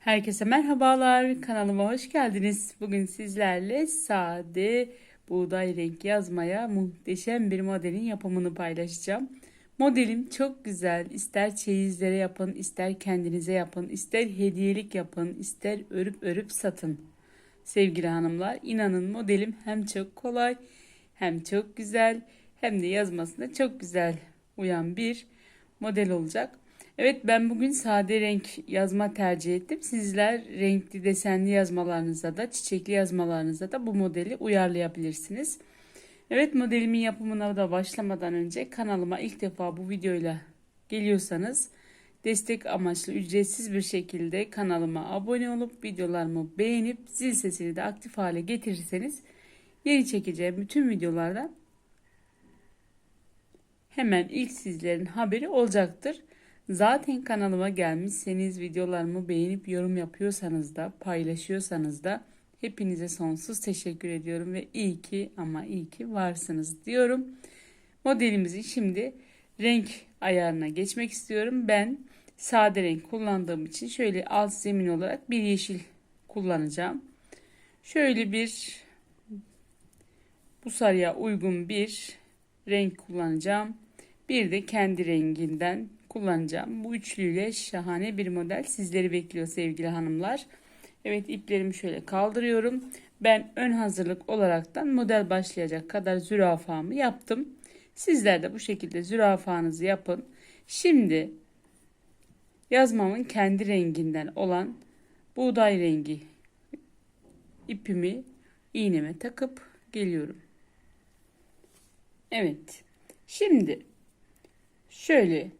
Herkese merhabalar. Kanalıma hoş geldiniz. Bugün sizlerle sade buğday renk yazmaya muhteşem bir modelin yapımını paylaşacağım. Modelim çok güzel. İster çeyizlere yapın, ister kendinize yapın, ister hediyelik yapın, ister örüp örüp satın. Sevgili hanımlar, inanın modelim hem çok kolay, hem çok güzel, hem de yazmasına çok güzel uyan bir model olacak. Evet ben bugün sade renk yazma tercih ettim. Sizler renkli desenli yazmalarınızda da çiçekli yazmalarınızda da bu modeli uyarlayabilirsiniz. Evet modelimin yapımına da başlamadan önce kanalıma ilk defa bu videoyla geliyorsanız destek amaçlı ücretsiz bir şekilde kanalıma abone olup videolarımı beğenip zil sesini de aktif hale getirirseniz yeni çekeceğim bütün videolardan hemen ilk sizlerin haberi olacaktır. Zaten kanalıma gelmişseniz videolarımı beğenip yorum yapıyorsanız da paylaşıyorsanız da hepinize sonsuz teşekkür ediyorum ve iyi ki ama iyi ki varsınız diyorum. Modelimizi şimdi renk ayarına geçmek istiyorum. Ben sade renk kullandığım için şöyle alt zemin olarak bir yeşil kullanacağım. Şöyle bir bu sarıya uygun bir renk kullanacağım. Bir de kendi renginden kullanacağım. Bu üçlüyle şahane bir model sizleri bekliyor sevgili hanımlar. Evet iplerimi şöyle kaldırıyorum. Ben ön hazırlık olaraktan model başlayacak kadar zürafamı yaptım. Sizler de bu şekilde zürafanızı yapın. Şimdi yazmamın kendi renginden olan buğday rengi ipimi iğneme takıp geliyorum. Evet. Şimdi şöyle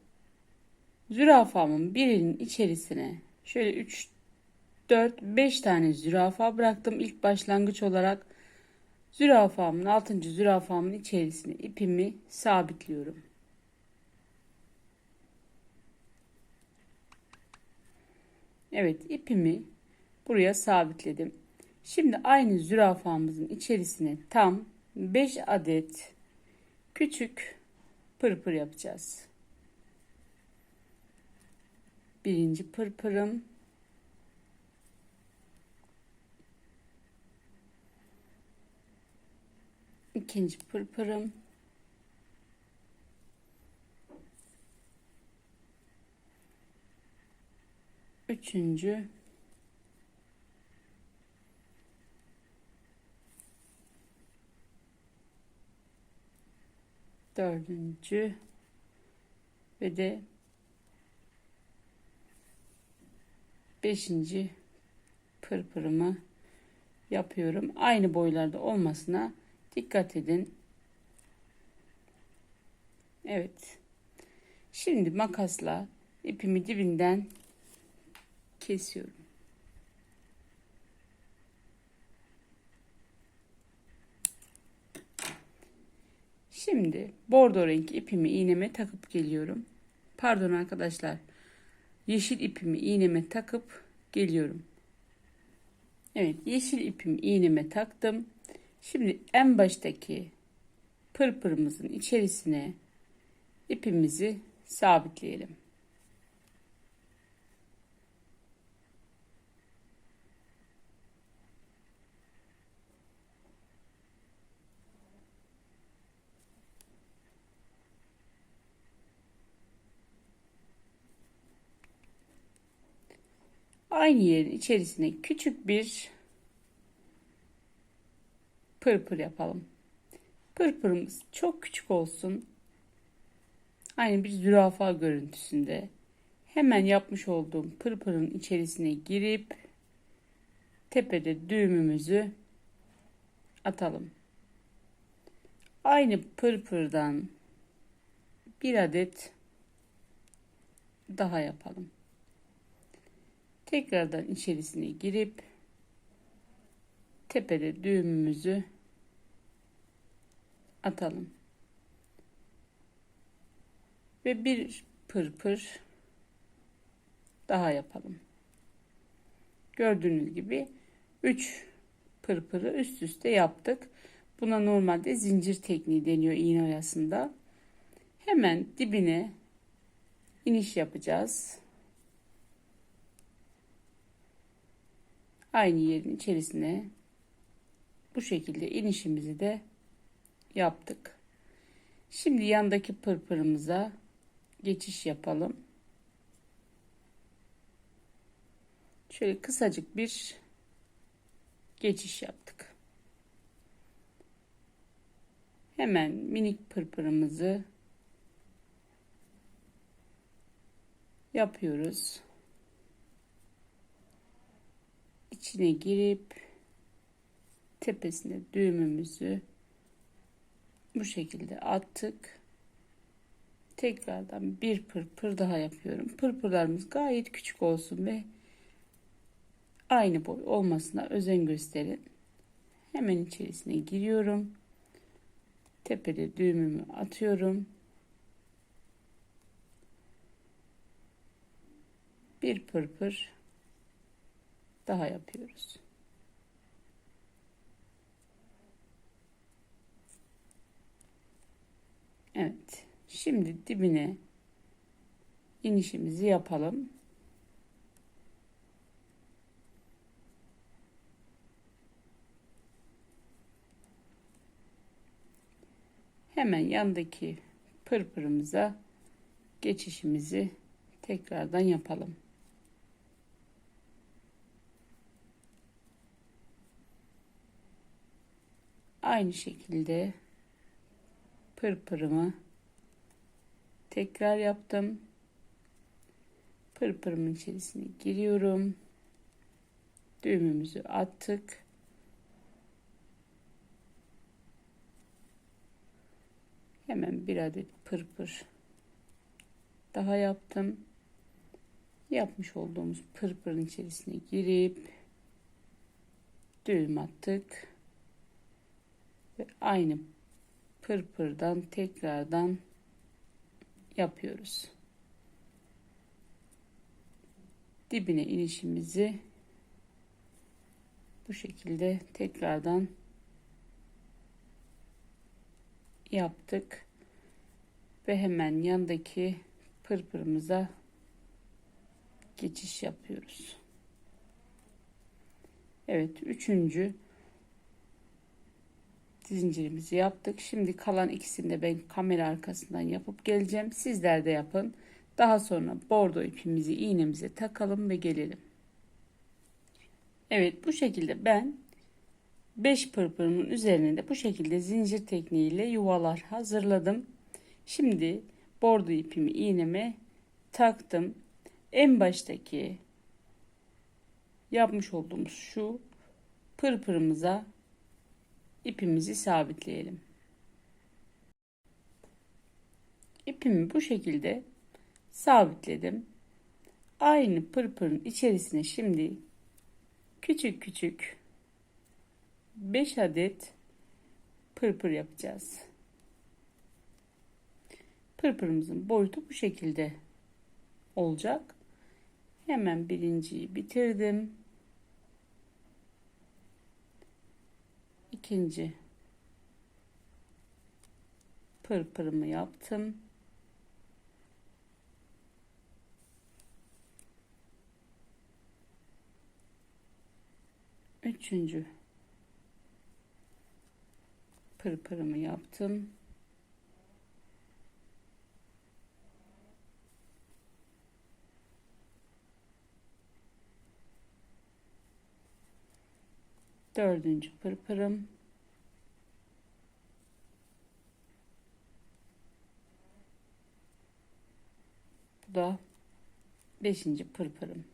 Zürafamın birinin içerisine şöyle 3 4 5 tane zürafa bıraktım ilk başlangıç olarak. Zürafamın 6. zürafamın içerisine ipimi sabitliyorum. Evet ipimi buraya sabitledim. Şimdi aynı zürafamızın içerisine tam 5 adet küçük pırpır yapacağız. birinci pırpırım ikinci pırpırım üçüncü dördüncü ve de beşinci pırpırımı yapıyorum. Aynı boylarda olmasına dikkat edin. Evet. Şimdi makasla ipimi dibinden kesiyorum. Şimdi bordo renk ipimi iğneme takıp geliyorum. Pardon arkadaşlar yeşil ipimi iğneme takıp geliyorum. Evet yeşil ipimi iğneme taktım. Şimdi en baştaki pırpırımızın içerisine ipimizi sabitleyelim. Aynı yerin içerisine küçük bir pırpır yapalım. Pırpırımız çok küçük olsun. Aynı bir zürafa görüntüsünde. Hemen yapmış olduğum pırpırın içerisine girip tepede düğümümüzü atalım. Aynı pırpırdan bir adet daha yapalım. Tekrardan içerisine girip tepede düğümümüzü atalım. Ve bir pırpır daha yapalım. Gördüğünüz gibi 3 pırpırı üst üste yaptık. Buna normalde zincir tekniği deniyor iğne oyasında. Hemen dibine iniş yapacağız. Aynı yerin içerisine bu şekilde inişimizi de yaptık. Şimdi yandaki pırpırımıza geçiş yapalım. Şöyle kısacık bir geçiş yaptık. Hemen minik pırpırımızı yapıyoruz. İçine girip tepesine düğümümüzü bu şekilde attık. Tekrardan bir pırpır daha yapıyorum. Pırpırlarımız gayet küçük olsun ve aynı boy olmasına özen gösterin. Hemen içerisine giriyorum. Tepede düğümümü atıyorum. Bir pırpır daha yapıyoruz. Evet. Şimdi dibine inişimizi yapalım. Hemen yandaki pırpırımıza geçişimizi tekrardan yapalım. Aynı şekilde pırpırımı tekrar yaptım. Pırpırımın içerisine giriyorum. Düğümümüzü attık. Hemen bir adet pırpır daha yaptım. Yapmış olduğumuz pırpırın içerisine girip düğüm attık. Ve aynı pırpırdan tekrardan yapıyoruz. Dibine inişimizi bu şekilde tekrardan yaptık ve hemen yandaki pırpırımıza geçiş yapıyoruz. Evet, üçüncü zincirimizi yaptık. Şimdi kalan ikisini de ben kamera arkasından yapıp geleceğim. Sizler de yapın. Daha sonra bordo ipimizi iğnemize takalım ve gelelim. Evet bu şekilde ben 5 pırpırımın üzerine de bu şekilde zincir tekniğiyle yuvalar hazırladım. Şimdi bordo ipimi iğneme taktım. En baştaki yapmış olduğumuz şu pırpırımıza ipimizi sabitleyelim. İpimi bu şekilde sabitledim. Aynı pırpırın içerisine şimdi küçük küçük 5 adet pırpır yapacağız. Pırpırımızın boyutu bu şekilde olacak. Hemen birinciyi bitirdim. İkinci pırpırımı yaptım. Üçüncü pırpırımı yaptım. Dördüncü pırpırım. Da beşinci pırpırım.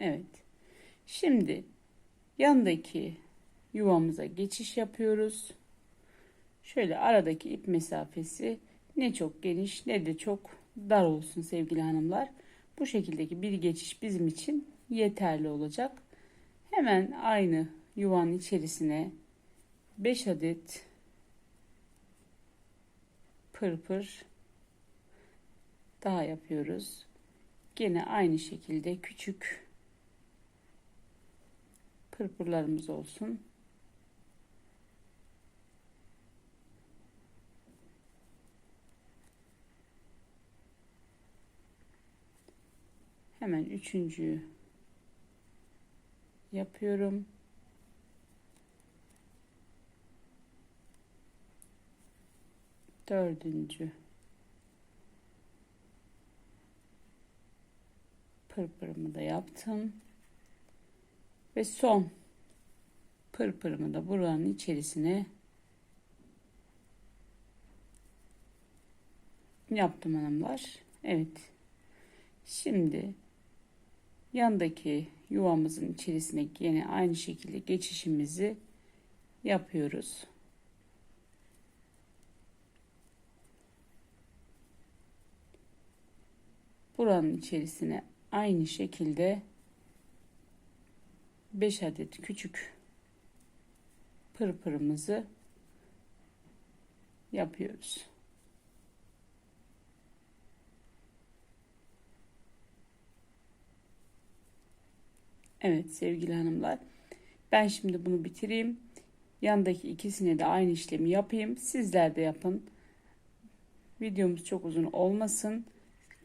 Evet. Şimdi yandaki yuvamıza geçiş yapıyoruz. Şöyle aradaki ip mesafesi ne çok geniş ne de çok dar olsun sevgili hanımlar. Bu şekildeki bir geçiş bizim için yeterli olacak. Hemen aynı yuvanın içerisine 5 adet pırpır daha yapıyoruz. Gene aynı şekilde küçük pırpırlarımız olsun. Hemen üçüncüyü yapıyorum. Dördüncü pırpırımı da yaptım. Ve son pırpırımı da buranın içerisine yaptım hanımlar. Evet. Şimdi yandaki yuvamızın içerisine yine aynı şekilde geçişimizi yapıyoruz. Buranın içerisine aynı şekilde 5 adet küçük pırpırımızı yapıyoruz. Evet sevgili hanımlar. Ben şimdi bunu bitireyim. Yandaki ikisine de aynı işlemi yapayım. Sizler de yapın. Videomuz çok uzun olmasın.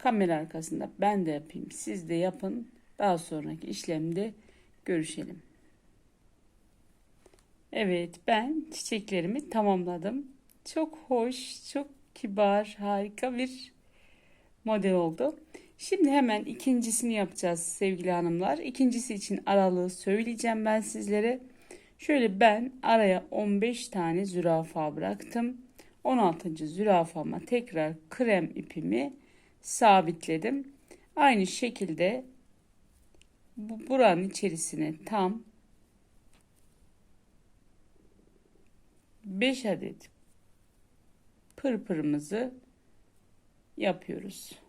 Kamera arkasında ben de yapayım. Siz de yapın. Daha sonraki işlemde görüşelim. Evet ben çiçeklerimi tamamladım. Çok hoş, çok kibar, harika bir model oldu. Şimdi hemen ikincisini yapacağız sevgili hanımlar. İkincisi için aralığı söyleyeceğim ben sizlere. Şöyle ben araya 15 tane zürafa bıraktım. 16. zürafama tekrar krem ipimi sabitledim. Aynı şekilde bu buranın içerisine tam 5 adet pırpırımızı yapıyoruz.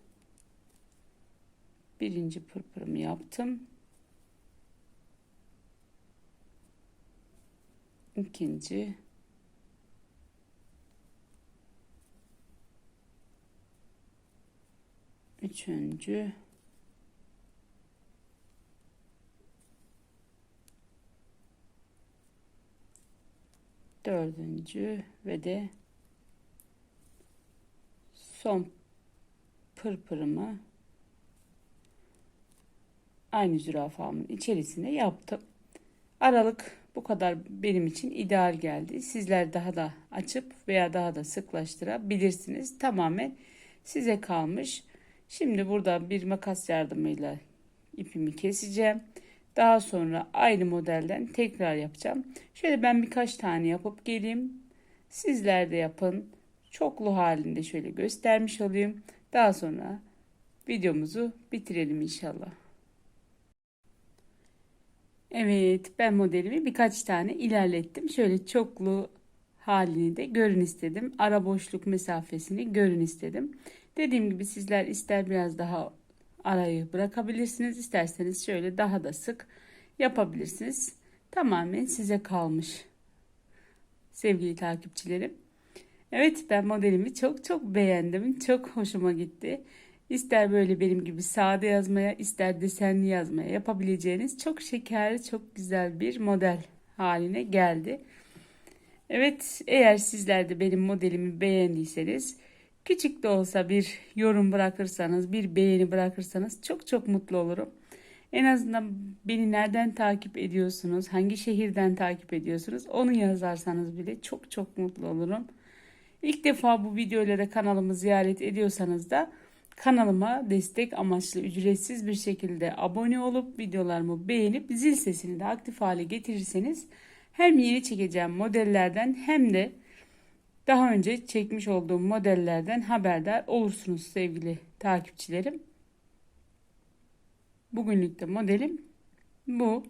Birinci pırpırımı yaptım. İkinci üçüncü dördüncü ve de son pırpırımı aynı zürafamın içerisine yaptım. Aralık bu kadar benim için ideal geldi. Sizler daha da açıp veya daha da sıklaştırabilirsiniz. Tamamen size kalmış. Şimdi burada bir makas yardımıyla ipimi keseceğim. Daha sonra aynı modelden tekrar yapacağım. Şöyle ben birkaç tane yapıp geleyim. Sizler de yapın. Çoklu halinde şöyle göstermiş olayım. Daha sonra videomuzu bitirelim inşallah. Evet ben modelimi birkaç tane ilerlettim. Şöyle çoklu halini de görün istedim. Ara boşluk mesafesini görün istedim. Dediğim gibi sizler ister biraz daha arayı bırakabilirsiniz. isterseniz şöyle daha da sık yapabilirsiniz. Tamamen size kalmış sevgili takipçilerim. Evet ben modelimi çok çok beğendim. Çok hoşuma gitti. İster böyle benim gibi sade yazmaya, ister desenli yazmaya yapabileceğiniz çok şeker, çok güzel bir model haline geldi. Evet, eğer sizler de benim modelimi beğendiyseniz, küçük de olsa bir yorum bırakırsanız, bir beğeni bırakırsanız çok çok mutlu olurum. En azından beni nereden takip ediyorsunuz, hangi şehirden takip ediyorsunuz onu yazarsanız bile çok çok mutlu olurum. İlk defa bu videoyla kanalımı ziyaret ediyorsanız da Kanalıma destek amaçlı ücretsiz bir şekilde abone olup videolarımı beğenip zil sesini de aktif hale getirirseniz hem yeni çekeceğim modellerden hem de daha önce çekmiş olduğum modellerden haberdar olursunuz sevgili takipçilerim. Bugünlük de modelim bu.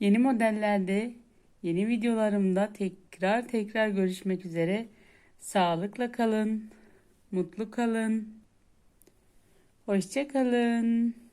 Yeni modellerde, yeni videolarımda tekrar tekrar görüşmek üzere. Sağlıkla kalın, mutlu kalın. Hoşçakalın.